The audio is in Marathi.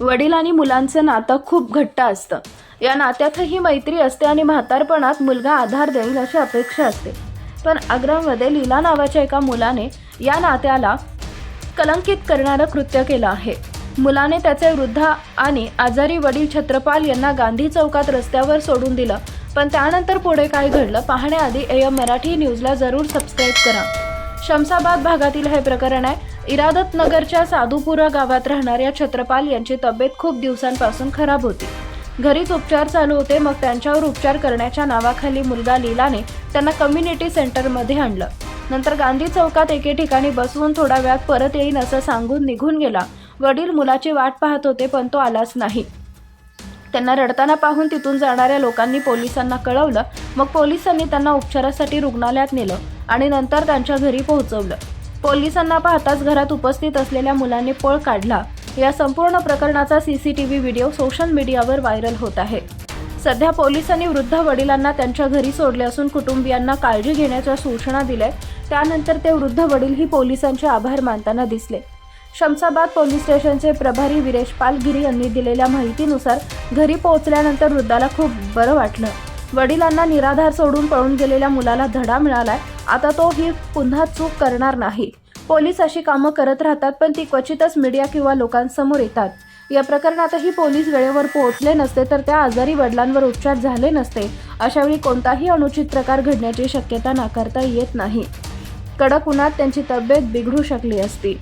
वडील आणि मुलांचं नातं खूप घट्ट असतं. या नात्यातही मैत्री असते आणि म्हातारपणात मुलगा आधार देईल अशी अपेक्षा असते. पण आग्रामध्ये लीला नावाच्या एका मुलाने या नात्याला कलंकित करणारं कृत्य केलं आहे. मुलाने त्याचे वृद्ध आणि आजारी वडील छत्रपाल यांना गांधी चौकात रस्त्यावर सोडून दिलं. पण त्यानंतर पुढे काय घडलं पाहण्याआधी एम मराठी न्यूजला जरूर सबस्क्राईब करा. शमसाबाद भागातील हे प्रकरण आहे. इरादत नगरच्या साधुपुरा गावात राहणाऱ्या छत्रपाल यांची तब्येत खूप दिवसांपासून खराब होती. घरीच उपचार चालू होते मग त्यांच्यावर उपचार करण्याच्या नावाखाली मुलगा लीलाने त्यांना कम्युनिटी सेंटरमध्ये आणलं. नंतर गांधी चौकात एके ठिकाणी बसवून थोडा वेळात परत येईन असं सांगून निघून गेला. वडील मुलाची वाट पाहत होते पण तो आलाच नाही. त्यांना रडताना पाहून तिथून जाणाऱ्या लोकांनी पोलिसांना कळवलं. मग पोलिसांनी त्यांना उपचारासाठी रुग्णालयात नेलं आणि नंतर त्यांच्या घरी पोहोचवलं. पोलिसांना पाहताच घरात उपस्थित असलेल्या मुलांनी पळ काढला. या संपूर्ण प्रकरणाचा सीसीटीव्ही व्हिडिओ सोशल मीडियावर व्हायरल होत आहे. सध्या पोलिसांनी वृद्ध वडिलांना त्यांच्या घरी सोडले असून कुटुंबियांना काळजी घेण्याच्या सूचना दिल्या त्यानंतर ते वृद्ध वडीलही पोलिसांचे आभार मानताना दिसले. शमसाबाद पोलीस स्टेशनचे प्रभारी विरेश पालगिरी यांनी दिलेल्या माहितीनुसार घरी पोहोचल्यानंतर वृद्धाला खूप बरं वाटलं. वडिलांना निराधार सोडून पळून गेलेल्या मुलाला धडा मिळालाय. आता तो ही पुन्हा चूक करणार नाही. पोलीस अशी कामं करत राहतात पण ती क्वचितच मीडिया किंवा लोकांसमोर येतात. या प्रकरणातही पोलीस वेळेवर पोहोचले नसते तर त्या आजारी वडिलांवर उपचार झाले नसते. अशावेळी कोणताही अनुचित प्रकार घडण्याची शक्यता नाकारता येत नाही. कडक उन्हात त्यांची तब्येत बिघडू शकली असती.